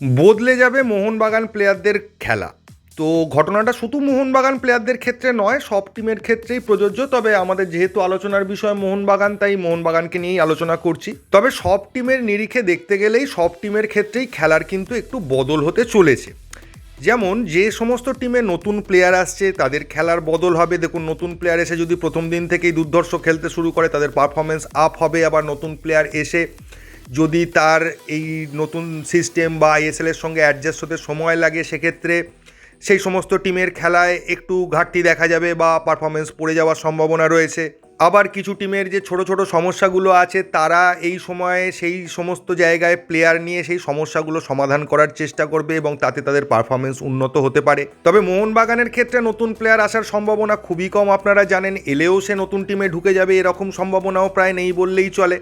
বদলে যাবে মোহনবাগান প্লেয়ারদের খেলা। তো ঘটনাটা শুধু মোহনবাগান প্লেয়ারদের ক্ষেত্রে নয়, সব টিমের ক্ষেত্রেই প্রযোজ্য। তবে আমাদের যেহেতু আলোচনার বিষয় মোহনবাগান, তাই মোহনবাগানকে নিয়েই আলোচনা করছি। তবে সব টিমের নিরিখে দেখতে গেলেই সব টিমের ক্ষেত্রেই খেলার কিন্তু একটু বদল হতে চলেছে। যেমন, যে সমস্ত টিমে নতুন প্লেয়ার আসছে, তাদের খেলার বদল হবে। দেখুন, নতুন প্লেয়ার এসে যদি প্রথম দিন থেকেই দুর্ধর্ষ খেলতে শুরু করে, তাদের পারফরমেন্স আপ হবে। আবার নতুন প্লেয়ার এসে যদি তার এই নতুন সিস্টেম বা আইএসএলের সঙ্গে অ্যাডজাস্ট হতে সময় লাগে, সেক্ষেত্রে সেই সমস্ত টিমের খেলায় একটু ঘাটতি দেখা যাবে বা পারফরমেন্স পড়ে যাওয়ার সম্ভাবনা রয়েছে। আবার কিছু টিমের যে ছোট ছোট সমস্যাগুলো আছে, তারা এই সময়ে সেই সমস্ত জায়গায় প্লেয়ার নিয়ে সেই সমস্যাগুলো সমাধান করার চেষ্টা করবে এবং তাতে তাদের পারফরমেন্স উন্নত হতে পারে। তবে মোহনবাগানের ক্ষেত্রে নতুন প্লেয়ার আসার সম্ভাবনা খুবই কম, আপনারা জানেন, এলেও সে নতুন টিমে ঢুকে যাবে এরকম সম্ভাবনাও প্রায় নেই বললেই চলে।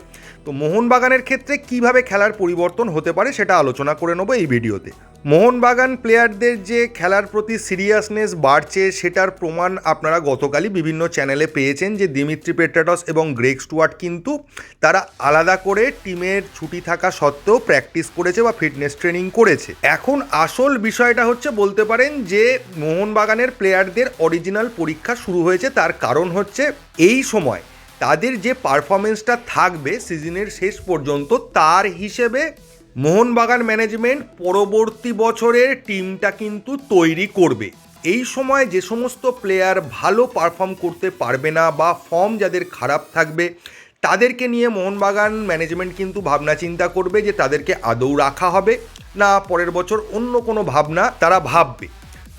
তো মোহনবাগানের ক্ষেত্রে কীভাবে খেলার পরিবর্তন হতে পারে সেটা আলোচনা করে নেব এই ভিডিওতে মোহনবাগান প্লেয়ারদের যে খেলার প্রতি সিরিয়াসনেস বাড়ছে, সেটার প্রমাণ আপনারা গতকালই বিভিন্ন চ্যানেলে পেয়েছেন যে দিমিত্রি পেট্রাটস এবং গ্রেগ স্টুয়ার্ট কিন্তু তারা আলাদা করে টিমের ছুটি থাকা সত্ত্বেও প্র্যাকটিস করেছে বা ফিটনেস ট্রেনিং করেছে। এখন আসল বিষয়টা হচ্ছে বলতে পারেন যে মোহনবাগানের প্লেয়ারদের অরিজিনাল পরীক্ষা শুরু হয়েছে, তার কারণ হচ্ছে এই সময় তাদের যে পারফরমেন্সটা থাকবে সিজনের শেষ পর্যন্ত, তার হিসেবে মোহনবাগান ম্যানেজমেন্ট পরবর্তী বছরের টিমটা কিন্তু তৈরি করবে। এই সময় যে সমস্ত প্লেয়ার ভালো পারফর্ম করতে পারবে না বা ফর্ম যাদের খারাপ থাকবে, তাদেরকে নিয়ে মোহনবাগান ম্যানেজমেন্ট কিন্তু ভাবনা চিন্তা করবে যে তাদেরকে আদৌ রাখা হবে না, পরের বছর অন্য কোনো ভাবনা তারা ভাববে।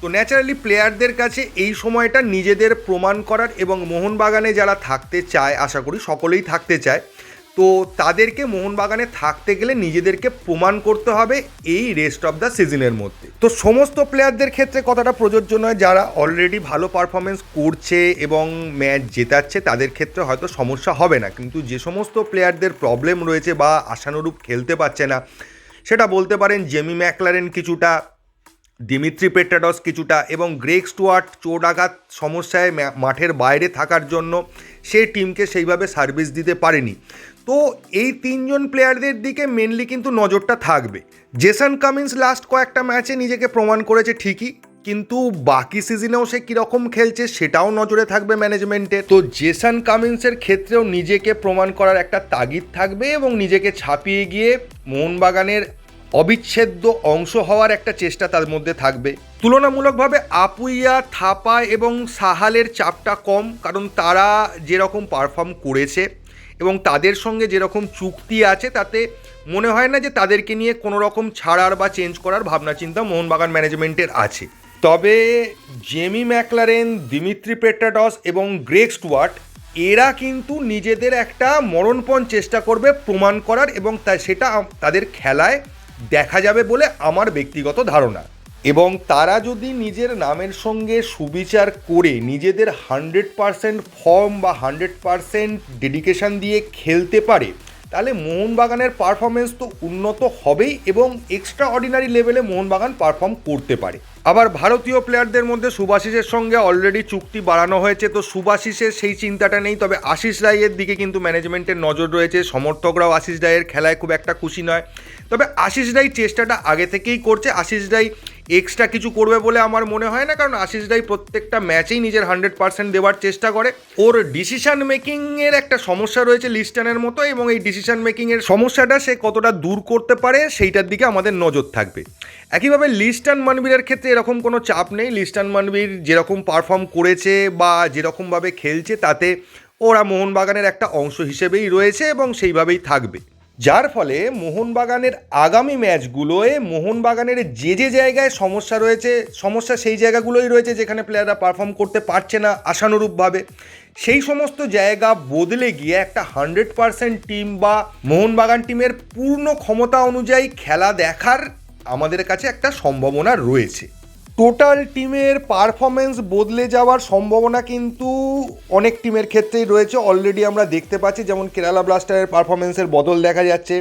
তো ন্যাচারালি প্লেয়ারদের কাছে এই সময়টা নিজেদের প্রমাণ করার এবং মোহনবাগানে যারা থাকতে চায়, আশা করি সকলেই থাকতে চায় তো তাদেরকে মোহনবাগানে থাকতে গেলে নিজেদেরকে প্রমাণ করতে হবে এই রেস্ট অফ দ্য সিজনের মধ্যে। তো সমস্ত প্লেয়ারদের ক্ষেত্রে কথাটা প্রযোজ্য নয়, যারা অলরেডি ভালো পারফরমেন্স করছে এবং ম্যাচ জেতাচ্ছে, তাদের ক্ষেত্রে হয়তো সমস্যা হবে না। কিন্তু যে সমস্ত প্লেয়ারদের প্রবলেম রয়েছে বা আশানুরূপ খেলতে পারছে না, সেটা বলতে পারেন জেমি ম্যাকলারেন কিছুটা দিমিত্রি পেট্রাডস কিছুটা এবং গ্রেগ স্টুয়ার্ট চোট আঘাত সমস্যায় মাঠের বাইরে থাকার জন্য সে টিমকে সেইভাবে সার্ভিস দিতে পারেনি। তো এই তিনজন প্লেয়ারদের দিকে মেনলি কিন্তু নজরটা থাকবে। জেসন কামিন্স লাস্ট কয়েকটা ম্যাচে নিজেকে প্রমাণ করেছে ঠিকই, কিন্তু বাকি সিজনেও সে কীরকম খেলছে সেটাও নজরে থাকবে ম্যানেজমেন্টের তো জেসন কামিন্সের ক্ষেত্রেও নিজেকে প্রমাণ করার একটা তাগিদ থাকবে এবং নিজেকে ছাপিয়ে গিয়ে মোহনবাগানের অবিচ্ছেদ্য অংশ হওয়ার একটা চেষ্টা তার মধ্যে থাকবে। তুলনামূলকভাবে আপুইয়া, থাপা এবং সাহালের চাপটা কম, কারণ তারা যেরকম পারফর্ম করেছে এবং তাদের সঙ্গে যেরকম চুক্তি আছে, তাতে মনে হয় না যে তাদেরকে নিয়ে কোনো রকম ছাড়ার বা চেঞ্জ করার ভাবনা চিন্তা মোহনবাগান ম্যানেজমেন্টের আছে। তবে জেমি ম্যাকলারেন দিমিত্রি পেট্রাটস এবং গ্রেগ স্টুয়ার্ট এরা কিন্তু নিজেদের একটা মরণপণ চেষ্টা করবে প্রমাণ করার এবং সেটা তাদের খেলায় দেখা যাবে বলে আমার ব্যক্তিগত ধারণা। এবং তারা যদি নিজের নামের সঙ্গে সুবিচার করে নিজেদের হান্ড্রেড পারসেন্ট ফর্ম বা হান্ড্রেড পারসেন্ট ডেডিকেশান দিয়ে খেলতে পারে, তাহলে মোহনবাগানের পারফরমেন্স তো উন্নত হবেই এবং এক্সট্রা অর্ডিনারি লেভেলে মোহনবাগান পারফর্ম করতে পারে। আবার ভারতীয় প্লেয়ারদের মধ্যে সুভাশিসের সঙ্গে অলরেডি চুক্তি বাড়ানো হয়েছে, তো সুভাশিসের সেই চিন্তাটা নেই, তবে আশিস রায়ের দিকে কিন্তু ম্যানেজমেন্টের নজর রয়েছে, সমর্থকরাও আশিস রায়ের খেলায় খুব একটা খুশি নয়। তবে আশিস রাই চেষ্টাটা আগে থেকেই করছে, আশিস রাই এক্সট্রা কিছু করবে বলে আমার মনে হয় না, কারণ আশিস রাই প্রত্যেকটা ম্যাচেই নিজের হান্ড্রেড পার্সেন্ট দেওয়ার চেষ্টা করে। ওর ডিসিশন মেকিংয়ের একটা সমস্যা রয়েছে লিস্টানের মতো, এবং এই ডিসিশন মেকিংয়ের সমস্যাটা সে কতটা দূর করতে পারে, সেইটার দিকে আমাদের নজর থাকবে। একইভাবে লিস্টান মানবীরের ক্ষেত্রে এরকম কোনো চাপ নেই, লিস্টান মানবীর যেরকম পারফর্ম করেছে বা যেরকমভাবে খেলছে, তাতে ওরা মোহনবাগানের একটা অংশ হিসেবেই রয়েছে এবং সেইভাবেই থাকবে। যার ফলে মোহনবাগানের আগামী ম্যাচগুলোয় মোহনবাগানের যে যে জায়গায় সমস্যা রয়েছে, সমস্যা সেই জায়গাগুলোই রয়েছে যেখানে প্লেয়াররা পারফর্ম করতে পারছে না আশানুরূপভাবে, সেই সমস্ত জায়গা বদলে গিয়ে একটা হান্ড্রেড পারসেন্ট টিম বা মোহনবাগান টিমের পূর্ণ ক্ষমতা অনুযায়ী খেলা দেখার আমাদের কাছে একটা সম্ভাবনা রয়েছে। টোটাল টিমের পারফরমেন্স বদলে যাওয়ার সম্ভাবনা কিন্তু অনেক টিমের ক্ষেত্রেই রয়েছে। অলরেডি আমরা দেখতে পাচ্ছি, যেমন কেরালা ব্লাস্টারের পারফরমেন্সের বদল দেখা যাচ্ছে।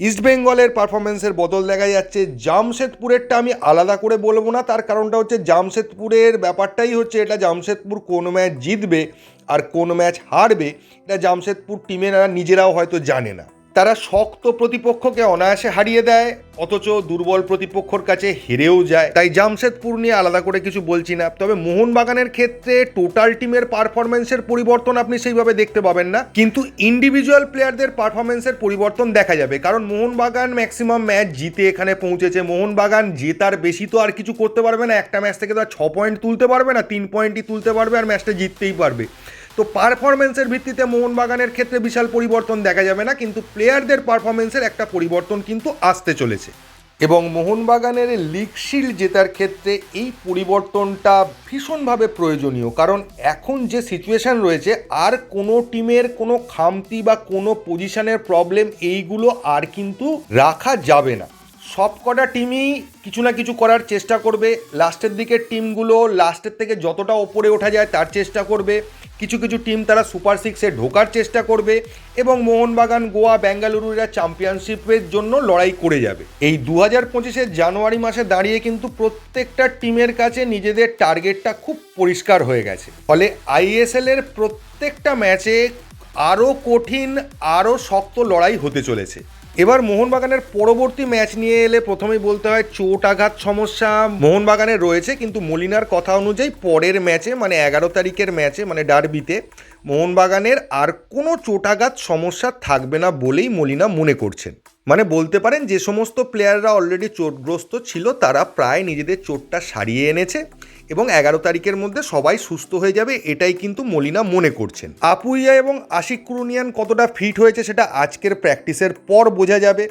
ইস্টবেঙ্গলের পারফরমেন্সের বদল দেখা যাচ্ছে। জামশেদপুরেরটা আমি আলাদা করে বলব না, তার কারণটা হচ্ছে জামশেদপুরের ব্যাপারটাই হচ্ছে এটা জামশেদপুর কোন ম্যাচ জিতবে আর কোন ম্যাচ হারবে, এটা জামশেদপুর টিমেরা নিজেরাও হয়তো জানে না। তারা শক্ত প্রতিপক্ষকে অনায়াসে হারিয়ে দেয়, অথচ দুর্বল প্রতিপক্ষর কাছে হেরেও যায়। তাই জামশেদপুর নিয়ে আলাদা করে কিছু বলছি না। তবে মোহনবাগানের ক্ষেত্রে টোটাল টিমের পারফরমেন্সের পরিবর্তন আপনি সেইভাবে দেখতে পাবেন না। কিন্তু ইন্ডিভিজুয়াল প্লেয়ারদের পারফরমেন্সের পরিবর্তন দেখা যাবে। কারণ মোহনবাগান ম্যাক্সিমাম ম্যাচ জিতে এখানে পৌঁছেছে। মোহনবাগান জেতার বেশি তো আর কিছু করতে পারবে না। একটা ম্যাচ থেকে তো আর ছ পয়েন্ট তুলতে পারবে না, তিন পয়েন্টই তুলতে পারবে আর ম্যাচটা জিততেই পারবে। তো পারফরমেন্সের ভিত্তিতে মোহনবাগানের ক্ষেত্রে বিশাল পরিবর্তন দেখা যাবে না, কিন্তু প্লেয়ারদের পারফরমেন্সের একটা পরিবর্তন কিন্তু আসতে চলেছে। এবং মোহনবাগানের লিগ শিল্ড জেতার ক্ষেত্রে এই পরিবর্তনটা ভীষণভাবে প্রয়োজনীয়, কারণ এখন যে সিচুয়েশন রয়েছে, আর কোনো টিমের কোনো খামতি বা কোনো পজিশনের প্রবলেম এইগুলো আর কিন্তু রাখা যাবে না। সব কটা টিমই কিছু না কিছু করার চেষ্টা করবে। লাস্টের দিকের টিমগুলো লাস্টের থেকে যতটা ওপরে ওঠা যায় তার চেষ্টা করবে। কিছু কিছু টিম তারা সুপার সিক্সে ঢোকার চেষ্টা করবে এবং মোহনবাগান, গোয়া বেঙ্গালুরুরা চ্যাম্পিয়নশিপের জন্য লড়াই করে যাবে। এই দু হাজার পঁচিশের জানুয়ারি মাসে দাঁড়িয়ে কিন্তু প্রত্যেকটা টিমের কাছে নিজেদের টার্গেটটা খুব পরিষ্কার হয়ে গেছে। ফলে আইএসএল এর প্রত্যেকটা ম্যাচে আরও কঠিন, আরও শক্ত লড়াই হতে চলেছে। এবার মোহনবাগানের পরবর্তী ম্যাচ নিয়ে এলে প্রথমেই বলতে হয় চোট আঘাত সমস্যা মোহনবাগানের রয়েছে, কিন্তু মলিনার কথা অনুযায়ী পরের ম্যাচে মানে এগারো তারিখের ম্যাচে মানে ডার্বিতে, মোহনবাগানের আর কোনো চোটাঘাত সমস্যা থাকবে না বলেই মলিনা মনে করছেন। মানে বলতে পারেন যে সমস্ত প্লেয়াররা অলরেডি চোটগ্রস্ত ছিল, তারা প্রায় নিজেদের চোটটা সারিয়ে এনেছে। এবং এগারো তারিখের মধ্যে সবাই সুস্থ হয়ে যাবে, এটাই কিন্তু মলিনা মনে করছেন। আপুইয়া এবং আশিক কুরুনিয়ান কতটা ফিট হয়েছে সেটা আজকের প্র্যাকটিসের পর বোঝা যাবে।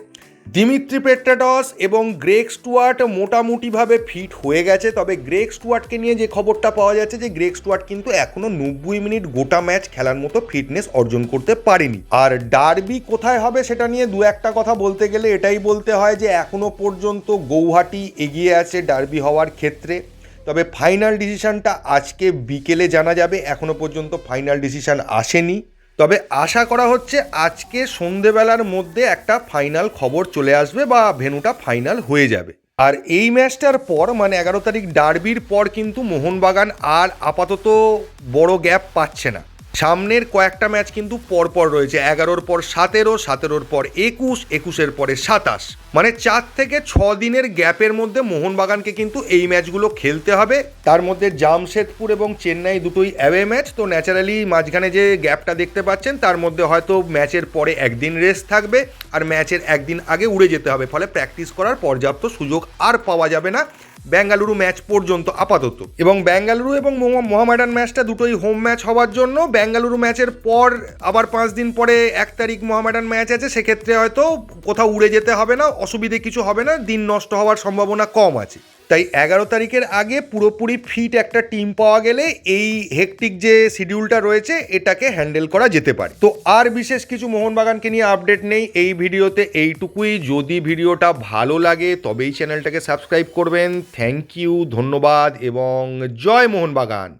দিমিত্রি পেট্রাটস এবং গ্রেক স্টুয়ার্ট মোটামুটিভাবে ফিট হয়ে গেছে, তবে গ্রেক স্টুয়ার্টকে নিয়ে যে খবরটা পাওয়া যাচ্ছে যে গ্রেক স্টুয়ার্ট কিন্তু এখনও নব্বই মিনিট গোটা ম্যাচ খেলার মতো ফিটনেস অর্জন করতে পারেনি। আর ডার্বি কোথায় হবে সেটা নিয়ে দু একটা কথা বলতে গেলে এটাই বলতে হয় যে এখনও পর্যন্ত গৌহাটি এগিয়ে আছে ডার্বি হওয়ার ক্ষেত্রে। তবে ফাইনাল ডিসিশানটা আজকে বিকেলে জানা যাবে এখনও পর্যন্ত ফাইনাল ডিসিশান আসেনি। তবে আশা করা হচ্ছে আজকে সন্ধেবেলার মধ্যে একটা ফাইনাল খবর চলে আসবে বা ভেনুটা ফাইনাল হয়ে যাবে। আর এই ম্যাচটার পর মানে এগারো তারিখ ডার্বির পর কিন্তু মোহনবাগান আর আপাতত বড় গ্যাপ পাচ্ছে না। সামনের কয়েকটা ম্যাচ কিন্তু পরপর রয়েছে, এগারোর পর সতেরো, সতেরোর পর একুশ, একুশের পরে সাতাশ। মানে চার থেকে ছ দিনের গ্যাপের মধ্যে মোহনবাগানকে কিন্তু এই ম্যাচগুলো খেলতে হবে। তার মধ্যে জামশেদপুর এবং চেন্নাই দুটোই অ্যাওয়ে ম্যাচ তো ন্যাচারালি মাঝখানে যে গ্যাপটা দেখতে পাচ্ছেন, তার মধ্যে হয়তো ম্যাচের পরে একদিন রেস্ট থাকবে আর ম্যাচের একদিন আগে উড়ে যেতে হবে, ফলে প্র্যাকটিস করার পর্যাপ্ত সুযোগ আর পাওয়া যাবে না। বেঙ্গালুরু ম্যাচ পর্যন্ত আপাতত। এবং বেঙ্গালুরু এবং মোহা- মোহামেডান ম্যাচটা দুটোই হোম ম্যাচ হওয়ার জন্য। বেঙ্গালুরু ম্যাচের পর আবার পাঁচ দিন পরে এক তারিখ মোহামেডান ম্যাচ আছে। সেক্ষেত্রে হয়তো কোথাও উড়ে যেতে হবে না, অসুবিধে কিছু হবে না, দিন নষ্ট হওয়ার সম্ভাবনা কম আছে। তাই এগারো তারিখের আগে পুরোপুরি ফিট একটা টিম পাওয়া গেলে এই হেকটিক যে শিডিউলটা রয়েছে, এটাকে হ্যান্ডেল করা যেতে পারে। তো আর বিশেষ কিছু মোহনবাগানকে নিয়ে আপডেট নেই, এই ভিডিওতে এইটুকুই। যদি ভিডিওটা ভালো লাগে, তবেই চ্যানেলটাকে সাবস্ক্রাইব করবেন। থ্যাংক ইউ ধন্যবাদ, এবং জয় মোহনবাগান।